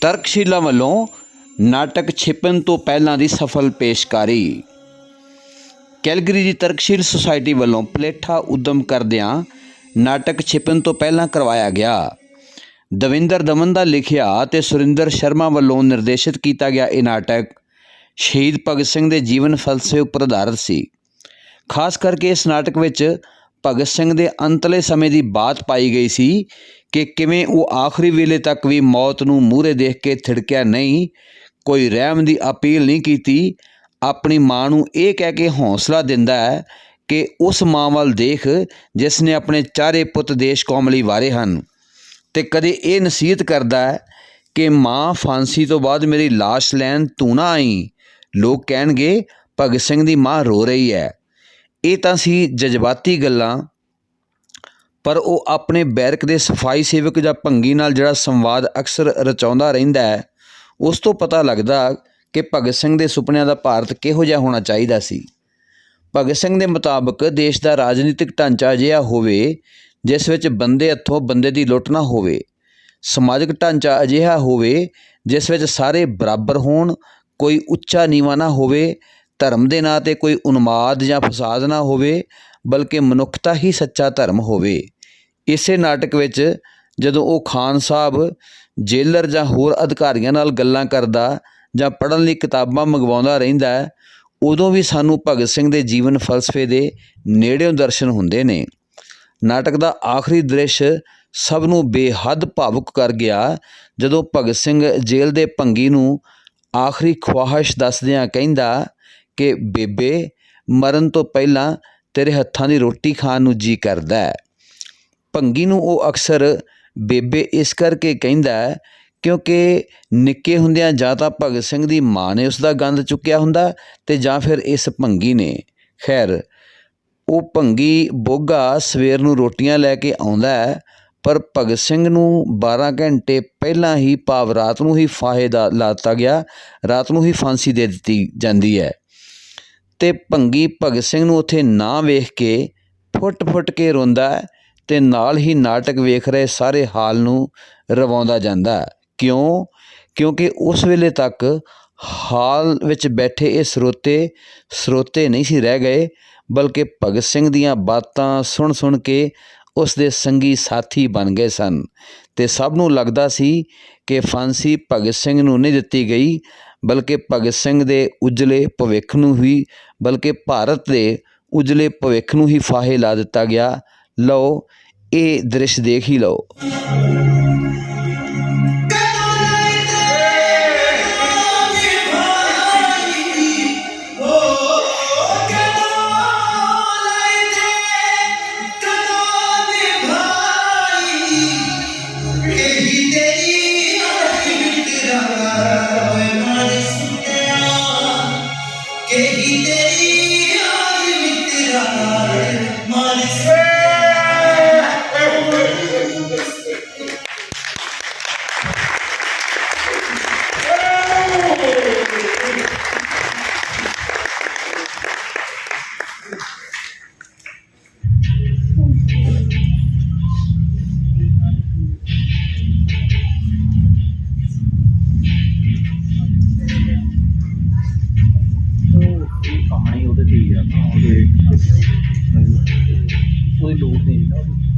ਤਰਕਸ਼ੀਲਾ ਵੱਲੋਂ ਨਾਟਕ ਛਿਪਣ ਤੋਂ ਪਹਿਲਾਂ ਦੀ ਸਫਲ ਪੇਸ਼ਕਾਰੀ। ਕੈਲਗਰੀ ਦੀ ਤਰਕਸ਼ੀਲ ਸੁਸਾਇਟੀ ਵੱਲੋਂ ਪਲੇਠਾ ਉਦਮ ਕਰਦਿਆਂ ਨਾਟਕ ਛਿਪਣ ਤੋਂ ਪਹਿਲਾਂ ਕਰਵਾਇਆ ਗਿਆ। ਦਵਿੰਦਰ ਦਮਨ ਦਾ ਲਿਖਿਆ ਤੇ ਸੁਰਿੰਦਰ ਸ਼ਰਮਾ ਵੱਲੋਂ ਨਿਰਦੇਸ਼ਿਤ ਕੀਤਾ ਗਿਆ ਇਹ ਨਾਟਕ ਸ਼ਹੀਦ ਭਗਤ ਸਿੰਘ ਦੇ ਜੀਵਨ ਫਲਸਫੇ ਉੱਪਰ ਆਧਾਰਿਤ ਸੀ। ਖਾਸ ਕਰਕੇ ਇਸ ਨਾਟਕ ਵਿੱਚ ਭਗਤ ਸਿੰਘ ਦੇ ਅੰਤਲੇ ਸਮੇਂ ਦੀ ਬਾਤ ਪਾਈ ਗਈ ਸੀ ਕਿ ਕਿਵੇਂ ਉਹ ਆਖਰੀ ਵੇਲੇ ਤੱਕ ਵੀ ਮੌਤ ਨੂੰ ਮੂਹਰੇ ਦੇਖ ਕੇ ਥਿੜਕਿਆ ਨਹੀਂ, ਕੋਈ ਰਹਿਮ ਦੀ ਅਪੀਲ ਨਹੀਂ ਕੀਤੀ, ਆਪਣੀ ਮਾਂ ਨੂੰ ਇਹ ਕਹਿ ਕੇ ਹੌਸਲਾ ਦਿੰਦਾ ਹੈ ਕਿ ਉਸ ਮਾਂ ਵੱਲ ਦੇਖ ਜਿਸ ਨੇ ਆਪਣੇ ਚਾਰੇ ਪੁੱਤ ਦੇਸ਼ ਕੌਮ ਲਈ ਵਾਰੇ ਹਨ। ਤੇ ਕਦੇ ਇਹ ਨਸੀਹਤ ਕਰਦਾ ਹੈ ਕਿ ਮਾਂ ਫਾਂਸੀ ਤੋਂ ਬਾਅਦ ਮੇਰੀ ਲਾਸ਼ ਲੈਣ ਤੂੰ ਨਾ ਆਈ, ਲੋਕ ਕਹਿਣਗੇ ਭਗਤ ਸਿੰਘ ਦੀ ਮਾਂ ਰੋ ਰਹੀ ਹੈ। ਇਹ ਤਾਂ ਸੀ ਜਜ਼ਬਾਤੀ ਗੱਲਾਂ, ਪਰ ਉਹ ਆਪਣੇ ਬੈਰਕ ਦੇ ਸਫ਼ਾਈ ਸੇਵਕ ਜਾਂ ਭੰਗੀ ਨਾਲ ਜਿਹੜਾ ਸੰਵਾਦ ਅਕਸਰ ਰਚਾਉਂਦਾ ਰਹਿੰਦਾ ਹੈ, ਉਸ ਤੋਂ ਪਤਾ ਲੱਗਦਾ ਕਿ ਭਗਤ ਸਿੰਘ ਦੇ ਸੁਪਨਿਆਂ ਦਾ ਭਾਰਤ ਕਿਹੋ ਜਿਹਾ ਹੋਣਾ ਚਾਹੀਦਾ ਸੀ। ਭਗਤ ਸਿੰਘ ਦੇ ਮੁਤਾਬਕ ਦੇਸ਼ ਦਾ ਰਾਜਨੀਤਿਕ ਢਾਂਚਾ ਅਜਿਹਾ ਹੋਵੇ, ਜਿਸ ਵਿੱਚ ਬੰਦੇ ਹੱਥੋਂ ਬੰਦੇ ਦੀ ਲੁੱਟ ਨਾ ਹੋਵੇ। ਸਮਾਜਿਕ ਢਾਂਚਾ ਅਜਿਹਾ ਹੋਵੇ, ਜਿਸ ਵਿੱਚ ਸਾਰੇ ਬਰਾਬਰ ਹੋਣ, ਕੋਈ ਉੱਚਾ ਨੀਵਾਂ ਨਾ ਹੋਵੇ ਧਰਮ ਦੇ ਨਾਂ ਤੇ ਕੋਈ ਉਨਮਾਦ ਜਾਂ ਫਸਾਦ ਨਾ ਹੋਵੇ, ਬਲਕਿ ਮਨੁੱਖਤਾ ਹੀ ਸੱਚਾ ਧਰਮ ਹੋਵੇ। ਇਸੇ ਨਾਟਕ ਵਿੱਚ ਜਦੋਂ ਉਹ ਖਾਨ ਸਾਹਿਬ, ਜੇਲਰ ਜਾਂ ਹੋਰ ਅਧਿਕਾਰੀਆਂ ਨਾਲ ਗੱਲਾਂ ਕਰਦਾ ਜਾਂ ਪੜ੍ਹਨ ਲਈ ਕਿਤਾਬਾਂ ਮੰਗਵਾਉਂਦਾ ਰਹਿੰਦਾ ਹੈ ਉਦੋਂ ਵੀ ਸਾਨੂੰ ਭਗਤ ਸਿੰਘ ਦੇ ਜੀਵਨ ਫਲਸਫੇ ਦੇ ਨੇੜਿਓਂ ਦਰਸ਼ਨ ਹੁੰਦੇ ਨੇ। ਨਾਟਕ ਦਾ ਆਖਰੀ ਦ੍ਰਿਸ਼ ਸਭ ਨੂੰ ਬੇਹੱਦ ਭਾਵੁਕ ਕਰ ਗਿਆ, ਜਦੋਂ ਭਗਤ ਸਿੰਘ ਜੇਲ੍ਹ ਦੇ ਭੰਗੀ ਨੂੰ ਆਖਰੀ ਖਵਾਹਿਸ਼ ਦੱਸਦਿਆਂ ਕਹਿੰਦਾ ਕਿ ਬੇਬੇ, ਮਰਨ ਤੋਂ ਪਹਿਲਾਂ ਤੇਰੇ ਹੱਥਾਂ ਦੀ ਰੋਟੀ ਖਾਣ ਨੂੰ ਜੀ ਕਰਦਾ ਹੈ। ਭੰਗੀ ਨੂੰ ਉਹ ਅਕਸਰ ਬੇਬੇ ਇਸ ਕਰਕੇ ਕਹਿੰਦਾ ਕਿਉਂਕਿ ਨਿੱਕੇ ਹੁੰਦਿਆਂ ਜਾਂ ਤਾਂ ਭਗਤ ਸਿੰਘ ਦੀ ਮਾਂ ਨੇ ਉਸ ਦਾ ਗੰਦ ਚੁੱਕਿਆ ਹੁੰਦਾ ਤੇ ਜਾਂ ਫਿਰ ਇਸ ਭੰਗੀ ਨੇ। ਖੈਰ, ਉਹ ਭੰਗੀ ਬੋਗਾ ਸਵੇਰ ਨੂੰ ਰੋਟੀਆਂ ਲੈ ਕੇ ਆਉਂਦਾ ਹੈ, ਪਰ ਭਗਤ ਸਿੰਘ ਨੂੰ 12 ਘੰਟੇ ਪਹਿਲਾਂ ਹੀ ਭਾਵ ਰਾਤ ਨੂੰ ਹੀ ਫਾਹੇ ਦਾ ਲਾਤਾ ਗਿਆ, ਰਾਤ ਨੂੰ ਹੀ ਫਾਂਸੀ ਦੇ ਦਿੱਤੀ ਜਾਂਦੀ ਹੈ। ਤੇ ਭੰਗੀ ਭਗਤ ਸਿੰਘ ਨੂੰ ਉੱਥੇ ਨਾ ਵੇਖ ਕੇ ਫੁੱਟ-ਫੁੱਟ ਕੇ ਰੋਂਦਾ ਹੈ ਤੇ ਨਾਲ ਹੀ ਨਾਟਕ ਵੇਖ ਰਹੇ ਸਾਰੇ ਹਾਲ ਨੂੰ ਰਵਾਉਂਦਾ ਜਾਂਦਾ ਕਿਉਂ? ਕਿਉਂਕਿ ਉਸ ਵੇਲੇ ਤੱਕ ਹਾਲ ਵਿੱਚ ਬੈਠੇ ਇਹ ਸਰੋਤੇ ਸਰੋਤੇ ਨਹੀਂ ਸੀ ਰਹਿ ਗਏ, ਬਲਕਿ ਭਗਤ ਸਿੰਘ ਦੀਆਂ ਬਾਤਾਂ ਸੁਣ ਸੁਣ ਕੇ ਉਸ ਦੇ ਸੰਗੀ ਸਾਥੀ ਬਣ ਗਏ ਸਨ। ਤੇ ਸਭ ਨੂੰ ਲੱਗਦਾ ਸੀ ਕਿ ਫਾਂਸੀ ਭਗਤ ਸਿੰਘ ਨੂੰ ਨਹੀਂ ਦਿੱਤੀ ਗਈ ਬਲਕਿ ਭਗਤ ਸਿੰਘ ਦੇ ਉਜਲੇ ਭਵਿੱਖ ਨੂੰ ਹੀ, ਬਲਕਿ ਭਾਰਤ ਦੇ ਉਜਲੇ ਭਵਿੱਖ ਨੂੰ ਹੀ ਫਾਹੇ ਲਾ ਦਿੱਤਾ ਗਿਆ। ਲਓ, ਇਹ ਦ੍ਰਿਸ਼ ਦੇਖ ਹੀ ਲਓ। ਲੋੜ ਨਹੀਂ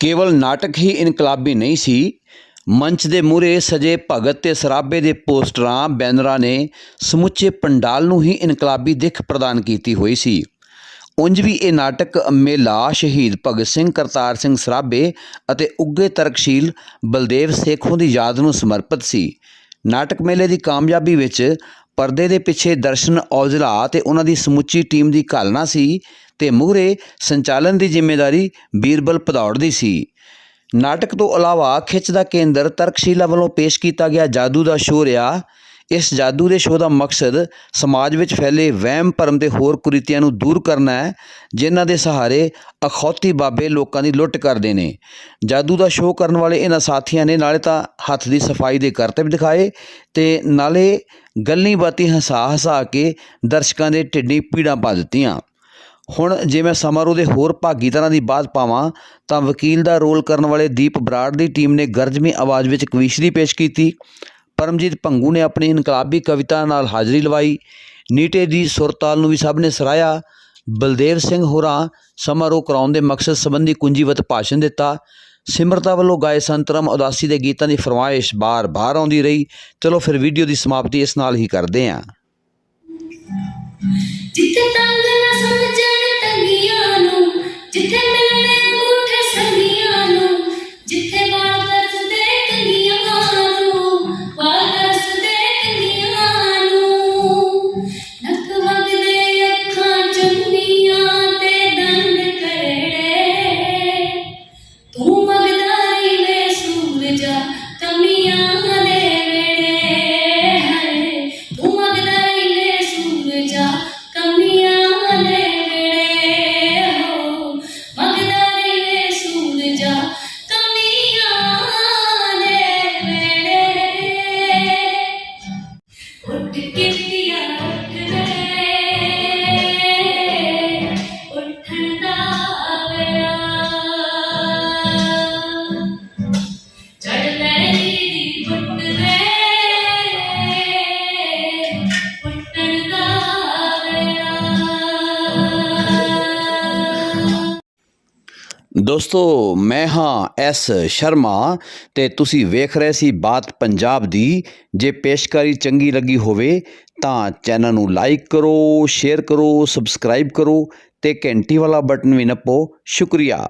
ਕੇਵਲ ਨਾਟਕ ਹੀ ਇਨਕਲਾਬੀ ਨਹੀਂ ਸੀ, ਮੰਚ ਦੇ ਮੂਹਰੇ ਸਜੇ ਭਗਤ ਤੇ ਸਰਾਬੇ ਦੇ ਪੋਸਟਰਾਂ, ਬੈਨਰਾਂ ਨੇ ਸਮੁੱਚੇ ਪੰਡਾਲ ਨੂੰ ਹੀ ਇਨਕਲਾਬੀ ਦਿੱਖ ਪ੍ਰਦਾਨ ਕੀਤੀ ਹੋਈ ਸੀ। ਉਂਝ ਵੀ ਇਹ ਨਾਟਕ ਮੇਲਾ, ਸ਼ਹੀਦ ਭਗਤ ਸਿੰਘ, ਕਰਤਾਰ ਸਿੰਘ ਸਰਾਭੇ ਅਤੇ ਉੱਗੇ ਤਰਕਸ਼ੀਲ ਬਲਦੇਵ ਸੇਖੋਂ ਦੀ ਯਾਦ ਨੂੰ ਸਮਰਪਿਤ ਸੀ। ਨਾਟਕ ਮੇਲੇ ਦੀ ਕਾਮਯਾਬੀ ਵਿੱਚ ਪਰਦੇ ਦੇ ਪਿੱਛੇ ਦਰਸ਼ਨ ਔਜਲਾ ਤੇ ਉਹਨਾਂ ਦੀ ਸਮੁੱਚੀ ਟੀਮ ਦੀ ਘਾਲਣਾ ਸੀ ਤੇ ਮੂਹਰੇ ਸੰਚਾਲਨ ਦੀ ਜ਼ਿੰਮੇਵਾਰੀ ਬੀਰਬਲ ਭਦੌੜ ਦੀ ਸੀ। ਨਾਟਕ ਤੋਂ ਇਲਾਵਾ ਖਿੱਚ ਦਾ ਕੇਂਦਰ ਤਰਕਸ਼ੀਲਾ ਵੱਲੋਂ ਪੇਸ਼ ਕੀਤਾ ਗਿਆ ਜਾਦੂ ਦਾ ਸ਼ੋਅ ਰਿਹਾ। ਇਸ ਜਾਦੂ ਦੇ ਸ਼ੋਅ ਦਾ ਮਕਸਦ ਸਮਾਜ ਵਿੱਚ ਫੈਲੇ ਵਹਿਮ, ਭਰਮ ਤੇ ਹੋਰ ਕੁਰੀਤੀਆਂ ਨੂੰ ਦੂਰ ਕਰਨਾ ਹੈ, ਜਿਨ੍ਹਾਂ ਦੇ ਸਹਾਰੇ ਅਖੌਤੀ ਬਾਬੇ ਲੋਕਾਂ ਦੀ ਲੁੱਟ ਕਰਦੇ ਨੇ। ਜਾਦੂ ਦਾ ਸ਼ੋਅ ਕਰਨ ਵਾਲੇ ਇਹਨਾਂ ਸਾਥੀਆਂ ਨੇ ਨਾਲੇ ਤਾਂ ਹੱਥ ਦੀ ਸਫ਼ਾਈ ਦੇ ਕਰਤੱਵ ਦਿਖਾਏ ਤੇ ਨਾਲੇ ਗੱਲੀ ਬਾਤੀ ਹਸਾ ਹਸਾ ਕੇ ਦਰਸ਼ਕਾਂ ਦੇ ਢਿੱਡੀ ਪੀੜਾਂ ਪਾ ਦਿੱਤੀਆਂ। ਹੁਣ ਜੇ ਮੈਂ ਸਮਾਰੋਹ ਦੇ ਹੋਰ ਭਾਗੀਦਾਰਾਂ ਦੀ ਬਾਤ ਪਾਵਾਂ, ਤਾਂ ਵਕੀਲ ਦਾ ਰੋਲ ਕਰਨ ਵਾਲੇ ਦੀਪ ਬਰਾੜ ਦੀ ਟੀਮ ਨੇ ਗਰਜਵੀਂ ਆਵਾਜ਼ ਵਿੱਚ ਕਵੀਸ਼ਰੀ ਪੇਸ਼ ਕੀਤੀ। ਪਰਮਜੀਤ ਭੰਗੂ ਨੇ ਆਪਣੀ ਇਨਕਲਾਬੀ ਕਵਿਤਾ ਨਾਲ ਹਾਜ਼ਰੀ ਲਵਾਈ। ਨੀਟੇ ਦੀ ਸੁਰਤਾਲ ਨੂੰ ਵੀ ਸਭ ਨੇ ਸਰਾਇਆ ਬਲਦੇਵ ਸਿੰਘ ਹੋਰਾਂ ਸਮਾਰੋਹ ਕਰਾਉਣ ਦੇ ਮਕਸਦ ਸੰਬੰਧੀ ਕੁੰਜੀਵਤ ਭਾਸ਼ਣ ਦਿੱਤਾ। ਸਿਮਰਤਾ ਵੱਲੋਂ ਗਾਏ ਸੰਤਰਮ ਉਦਾਸੀ ਦੇ ਗੀਤਾਂ ਦੀ ਫਰਮਾਇਸ਼ ਬਾਰ-ਬਾਰ ਆਉਂਦੀ ਰਹੀ। ਚਲੋ ਫਿਰ ਵੀਡੀਓ ਦੀ ਸਮਾਪਤੀ ਇਸ ਨਾਲ ਹੀ ਕਰਦੇ ਹਾਂ। ਜਿੱਥੇ ਤੰਗ ਨਾ ਸਮਝਣ ਤੰਗੀਆਂ ਨੂੰ, ਜਿੱਥੇ ਦੋਸਤੋ, ਮੈਂ ਹਾਂ ਐਸ ਸ਼ਰਮਾ ਤੇ ਤੁਸੀਂ ਵੇਖ ਰਹੇ ਸੀ ਬਾਤ ਪੰਜਾਬ ਦੀ। ਜੇ ਪੇਸ਼ਕਾਰੀ ਚੰਗੀ ਲੱਗੀ ਹੋਵੇ ਤਾਂ ਚੈਨਲ ਨੂੰ ਲਾਈਕ ਕਰੋ, ਸ਼ੇਅਰ ਕਰੋ, ਸਬਸਕ੍ਰਾਈਬ ਕਰੋ ਤੇ ਘੰਟੀ ਵਾਲਾ ਬਟਨ ਵੀ ਨੱਪੋ। ਸ਼ੁਕਰੀਆ।